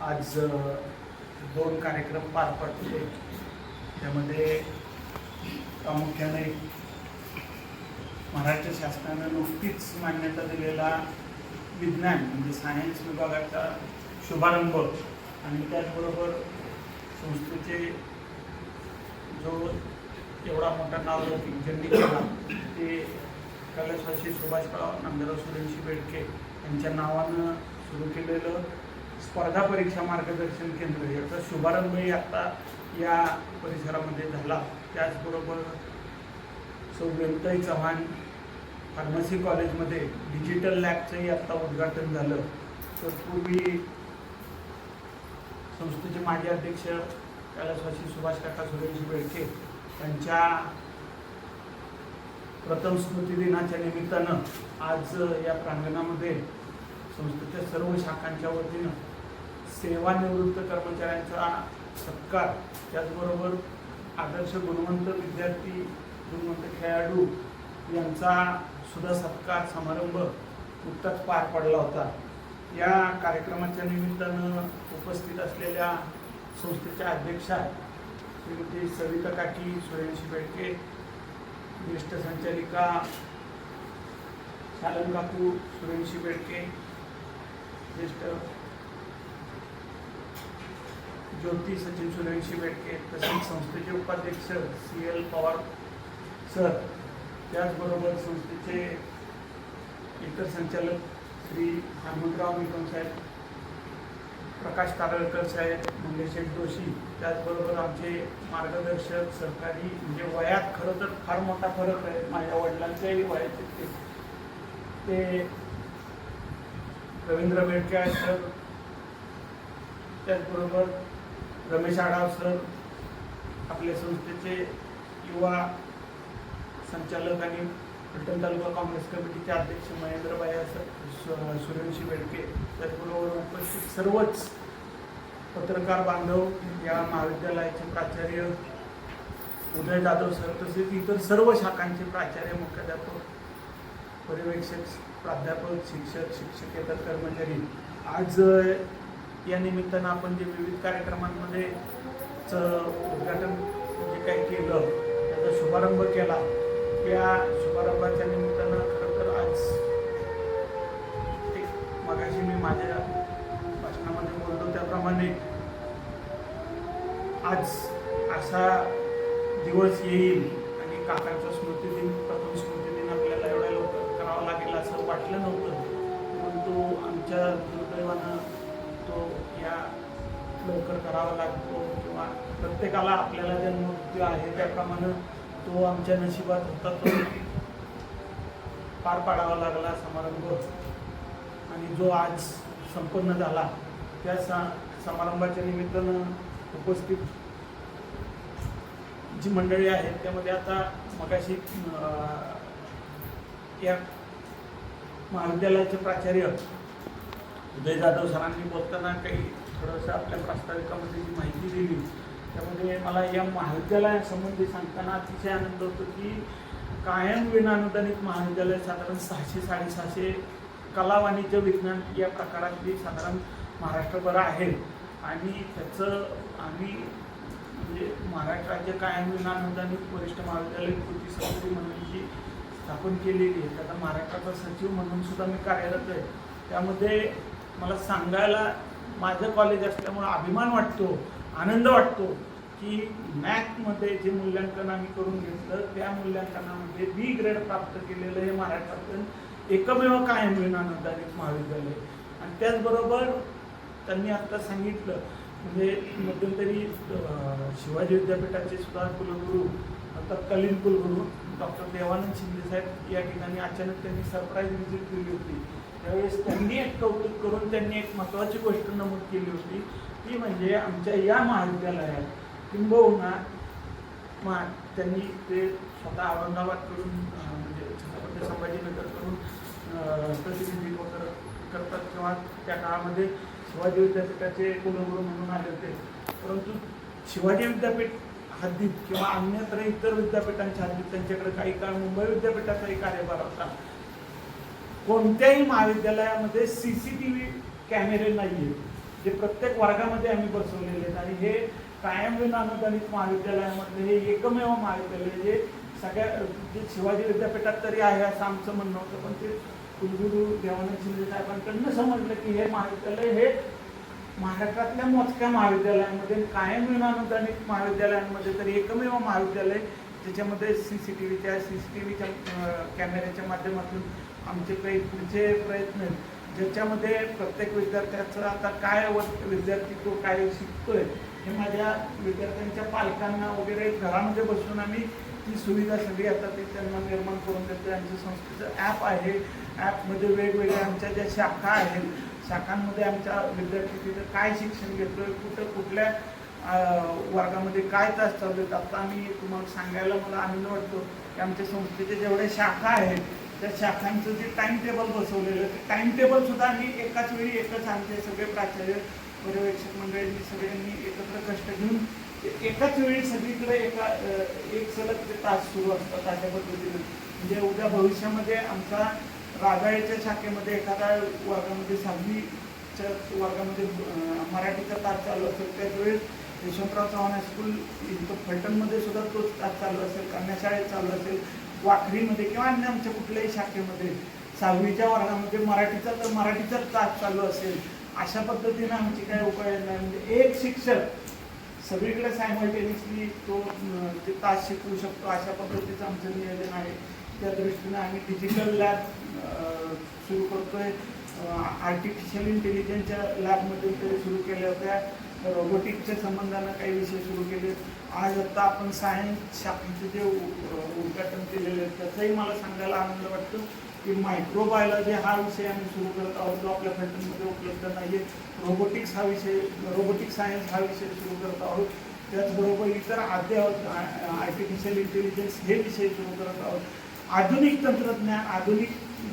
आज दोन कार्यक्रम पार पडले त्यामध्ये प्रामुख्याने महाराष्ट्र शासनानं नुकतीच मान्यता दिलेला विज्ञान म्हणजे सायन्स विभागाचा शुभारंभ आणि त्याचबरोबर संस्थेचे जो एवढा मोठा नावलौकिक ज्यांनी केला ते कैलासवासी सुभाषराव नामदेवराव सुरेंशी बेडके यांच्या नावानं सुरू केलेलं स्पर्धा परीक्षा मार्गदर्शन केंद्र याचा शुभारंभही आता या परिसरामध्ये झाला. त्याचबरोबर सौ व्यंकई चव्हाण फार्मसी कॉलेजमध्ये डिजिटल लॅबचंही आत्ता उद्घाटन झालं. तर पूर्वी संस्थेचे माजी अध्यक्ष कैलासवासी सुभाष काका सुरेश बेळके यांच्या प्रथम स्मृती दिनाच्या निमित्तानं आज या प्रांगणामध्ये संस्थेच्या सर्व शाखांच्या वतीनं सेवानिवृत्त कर्मचाऱ्यांचा सत्कार. त्याचबरोबर आदर्श गुणवंत विद्यार्थी गुणवंत खेळाडू यांचा सुद्धा सत्कार समारंभ नुकताच पार पडला होता. या कार्यक्रमाच्या निमित्तानं उपस्थित असलेल्या संस्थेच्या अध्यक्षा श्रीमती सविता काकी सुरेंशी बेडके ज्येष्ठ संचालिका शालन काकू सुरेंशी बेडके ज्येष्ठ ज्योती सचिन सुरेंशी बेडके तसेच संस्थेचे उपाध्यक्ष सी एल पवार सर. त्याचबरोबर संस्थेचे इतर संचालक श्री हनुमंतराव निकम साहेब प्रकाश तारळकर साहेब मंगेशेठ जोशी. त्याचबरोबर आमचे मार्गदर्शक सरकारी म्हणजे वयात खरं तर फार मोठा फरक आहे. माझ्या वडिलांच्याही वयाचे ते ते रवींद्र बेडके आहेत सर. त्याचबरोबर रमेश आढाव सर आपल्या संस्थेचे युवा संचालक आणि फलटण तालुका काँग्रेस कमिटीचे अध्यक्ष महेंद्र भाया सर सु- बेडके त्याचबरोबर उपस्थित सर्वच पत्रकार बांधव या महाविद्यालयाचे प्राचार्य उदय जाधव सर तसेच इतर सर्व शाखांचे प्राचार्य मुख्याध्यापक पर्यवेक्षक प्राध्यापक शिक्षक शिक्षकेतर कर्मचारी. आज या निमित्तानं आपण जे विविध कार्यक्रमांमध्ये उद्घाटन जे काही केलं त्याचा शुभारंभ केला. त्या शुभारंभाच्या निमित्तानं खरं तर आज एक मगाशी मी माझ्या भाषणामध्ये बोलतो त्याप्रमाणे आज असा दिवस येईल आणि काकांचा स्मृतिदिन प्रथम स्मृतिदिन आपल्याला एवढ्या लवकर करावा लागेल असं वाटलं नव्हतं. परंतु आमच्या दुर्दैवानं तो या लवकर करावा लागतो किंवा प्रत्येकाला आपल्याला जन्म मृत्यू आहे त्याप्रमाणे तो आमच्या नशिबात होता तो पार पाडावा लागला समारंभ. आणि जो आज संपन्न झाला त्या सा समारंभाच्या निमित्तानं उपस्थित जी मंडळी आहेत त्यामध्ये आता मगाशी या महाविद्यालयाचे प्राचार्य उदय जाधव सरांनी बोलताना काही थोडंसं आपल्या प्रास्ताविकामध्ये जी माहिती दिली त्यामध्ये मला या महाविद्यालयासंबंधी सांगताना अतिशय आनंद होतो की कायम विनानुदानित महाविद्यालय साधारण सहाशे साडेसहाशे कला वाणिज्य विज्ञान या प्रकारातली साधारण महाराष्ट्रभर आहेत आणि त्याचं आम्ही म्हणजे महाराष्ट्र राज्य कायम विनानुदानित वरिष्ठ महाविद्यालय कृती समिती म्हणून जी स्थापन केलेली आहे त्याचा महाराष्ट्राचा सचिव म्हणून सुद्धा मी कार्यरत आहे. त्यामध्ये मला सांगायला माझं कॉलेज असल्यामुळं अभिमान वाटतो आनंद वाटतो की मॅथमध्ये जे मूल्यांकन आम्ही करून घेतलं त्या मूल्यांकनामध्ये बी ग्रेड प्राप्त केलेलं हे महाराष्ट्रातलं एकमेव कायम विनानुदानित महाविद्यालय. आणि त्याचबरोबर त्यांनी आत्ता सांगितलं म्हणजे मध्यंतरी शिवाजी विद्यापीठाचे सुद्धा कुलगुरू तत्कालीन कुलगुरू डॉक्टर देवानंद शिंदे साहेब या ठिकाणी अचानक त्यांनी सरप्राईज व्हिजिट केली होती. त्यावेळेस त्यांनी एक कौतुक करून त्यांनी एक महत्त्वाची गोष्ट नमूद केली होती. ती म्हणजे आमच्या या महाविद्यालयात किंबहुना मा त्यांनी ते स्वतः औरंगाबाद करून म्हणजे छत्रपती संभाजीनगर करून प्रतिनिधित्व करत करतात किंवा त्या काळामध्ये शिवाजी विद्यापीठाचे कुलगुरू म्हणून आले होते. परंतु शिवाजी विद्यापीठ हद्दीत किंवा अन्यत्र इतर विद्यापीठांच्या हद्दीत त्यांच्याकडे काही काळ मुंबई विद्यापीठाचाही कार्यभार होता. कोणत्याही महाविद्यालयामध्ये सी सी टी व्ही कॅमेरे नाही आहेत जे प्रत्येक वर्गामध्ये आम्ही बसवलेले आहेत. आणि हे कायमविन अनुदानित महाविद्यालयामधले हे एकमेव महाविद्यालय जे सगळ्या जे शिवाजी विद्यापीठात तरी आहे असं आमचं म्हणणं होतं. पण ते कुलगुरू देवानंद शिंदे साहेबांकडनं समजलं की हे महाविद्यालय हे महाराष्ट्रातल्या मोजक्या महाविद्यालयांमध्ये कायम विनानुदानित महाविद्यालयांमध्ये तरी एकमेव महाविद्यालय ज्याच्यामध्ये सी सी टी व्हीच्या सी सी टी व्हीच्या कॅमेऱ्याच्या माध्यमातून आमचे काही पुढचे प्रयत्न आहेत. ज्याच्यामध्ये प्रत्येक विद्यार्थ्याचं आता काय विद्यार्थी तो काय शिकतोय हे माझ्या विद्यार्थ्यांच्या पालकांना वगैरे घरामध्ये बसून आम्ही ती सुविधा सगळी आता ते त्यांना निर्माण करून देतो आमच्या संस्थेचं ॲप आहे. ॲपमध्ये वेगवेगळ्या आमच्या ज्या शाखा आहेत शाखांमध्ये आमच्या विद्यार्थी तिथं काय शिक्षण घेतोय कुठं कुठल्या वर्गामध्ये काय तास चालू आहेत आता आम्ही तुम्हाला सांगायला मला आनंद वाटतो की आमच्या संस्थेचे जेवढ्या शाखा आहेत त्या शाखांचं जे टाइम टेबल बसवलेलं ते टाइम टेबल सुद्धा आम्ही एकाच वेळी एकच आमचे सगळे प्राचार्य पर्यवेक्षक मंडळींनी सगळ्यांनी एकत्र कष्ट घेऊन एकाच वेळी सगळीकडे एका एक सलग ते तास सुरू असतात अशा पद्धतीनं. म्हणजे उद्या भविष्यामध्ये आमचा रागाळीच्या शाखेमध्ये एखाद्या वर्गामध्ये सहावीच्या वर्गामध्ये मराठीचा तास चालू असेल त्याच वेळेस यशवंतराव चव्हाण हायस्कूल इथं फलटणमध्ये सुद्धा तोच तास चालू असेल कन्याशाळेत चालू असेल वाखरीमध्ये किंवा अन्य आमच्या कुठल्याही शाखेमध्ये सहावीच्या वर्गामध्ये मराठीचा तर मराठीचाच तास चालू असेल अशा पद्धतीनं आमची काय उपाय नाही. म्हणजे एक शिक्षक सगळीकडे सायमल्टेनियसली तो ते तास शिकवू शकतो अशा पद्धतीचं आमचं नियोजन आहे. त्या दृष्टीनं आम्ही डिजिटल लॅब सुरू करतोय. आर्टिफिशियल इंटेलिजन्सच्या लॅबमध्ये तरी सुरू केल्या होत्या. रोबोटिकच्या संबंधानं काही विषय सुरू केले. आज आत्ता आपण सायन्स शाखेचे जे उ- उद्घाटन केलेले आहे त्याचाही मला सांगायला आनंद वाटतो की मायक्रोबायोलॉजी हा विषय आम्ही सुरू करत आहोत. जो आपल्या फॅटनमध्ये उपलब्ध नाही आहे रोबोटिक्स हा विषय रोबोटिक सायन्स हा विषय सुरू करत आहोत. त्याचबरोबर इतर अद्ययावत आर्टिफिशियल इंटेलिजन्स हे विषय सुरू करत आहोत. आधुनिक तंत्रज्ञान आधुनिक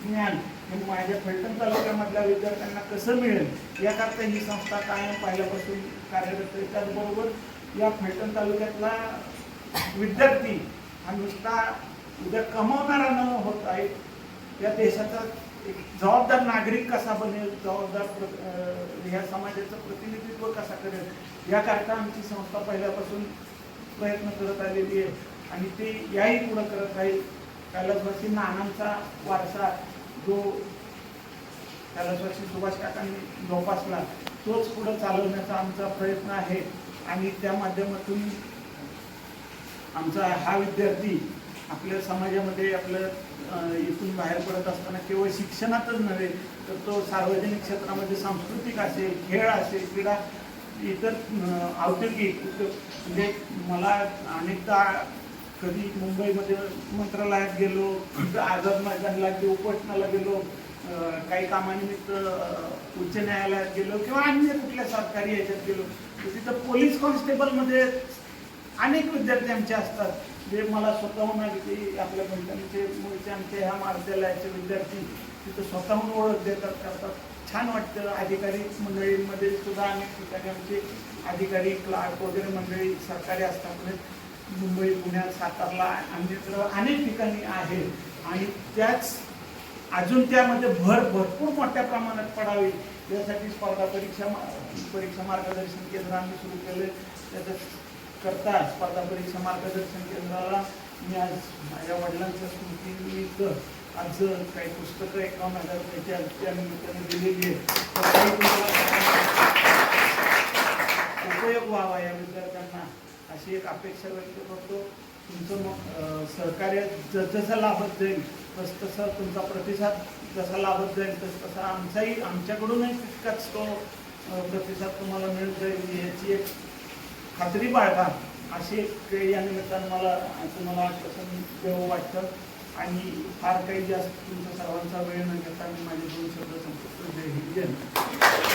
ज्ञान हे माझ्या फलटण तालुक्यामधल्या विद्यार्थ्यांना कसं मिळेल याकरता ही संस्था कायम पहिल्यापासून कार्यरत आहे त्याचबरोबर या फलटण तालुक्यातला विद्यार्थी हा नुसता उद्या कमावणारा न होत आहे. या देशाचा एक जबाबदार नागरिक कसा बनेल जबाबदार प्र- ह्या समाजाचं प्रतिनिधित्व कसा करेल याकरता आमची संस्था पहिल्यापासून प्रयत्न करत आलेली आहे. आणि ते याही पुढं करत राहील. कैलासवासी नानांचा वारसा जो कैलासवासी सुभाष काकांनी जोपासला तोच पुढं चालवण्याचा आमचा प्रयत्न आहे. आणि त्या माध्यमातून आमचा हा विद्यार्थी आपल्या समाजामध्ये आपलं इथून बाहेर पडत असताना केवळ शिक्षणातच नव्हे तर तो सार्वजनिक क्षेत्रामध्ये सांस्कृतिक असेल खेळ असेल क्रीडा इतर औद्योगिक म्हणजे मला अनेकदा कधी मुंबईमध्ये मंत्रालयात गेलो आझाद मैदानला गेलो उपोषणाला गेलो काही कामानिमित्त उच्च न्यायालयात गेलो किंवा अन्य कुठल्या सरकारी याच्यात गेलो तिथं पोलीस कॉन्स्टेबलमध्ये अनेक विद्यार्थी आमचे असतात. जे मला स्वतःहून अगदी आपल्या फलटणचे मुळचे आमचे ह्या महाविद्यालयाचे विद्यार्थी तिथं स्वतःहून ओळख देतात करतात. छान वाटतं. अधिकारी मंडळींमध्ये सुद्धा अनेक ठिकाणी आमचे अधिकारी क्लार्क वगैरे मंडळी सरकारी असतात. मुंबई पुण्यात सातारला अन्यत्र अनेक ठिकाणी आहे. आणि त्याच अजून त्यामध्ये भर भरपूर मोठ्या प्रमाणात पडावी. यासाठी स्पर्धा परीक्षा परीक्षा मार्गदर्शन केंद्र आम्ही सुरू केले. त्याच्या करता स्पर्धा परीक्षा मार्गदर्शन केंद्राला मी आज माझ्या वडिलांच्या स्मृतीनिमित्त आज काही पुस्तकं एकावन्न हजार रुपयाच्या त्या निमित्ताने दिलेली आहे तर उपयोग व्हावा या विद्यार्थ्यांना. अशी एक अपेक्षा व्यक्त करतो. तुमचं मग सहकार्य जसं लाभत जाईल तस तसं तुमचा प्रतिसाद जसा लाभत जाईल तस तसा आमचाही आमच्याकडूनही तितकाच तो प्रतिसाद तुम्हाला मिळत जाईल. याची एक खात्री बाळगा. अशी एक या निमित्तानं मला तुम्हाला आश्वासन देऊ वाटतं. आणि फार काही जास्त तुमचा सर्वांचा वेळ न घेता मी माझे दोन शब्द संपतो जय हिंद.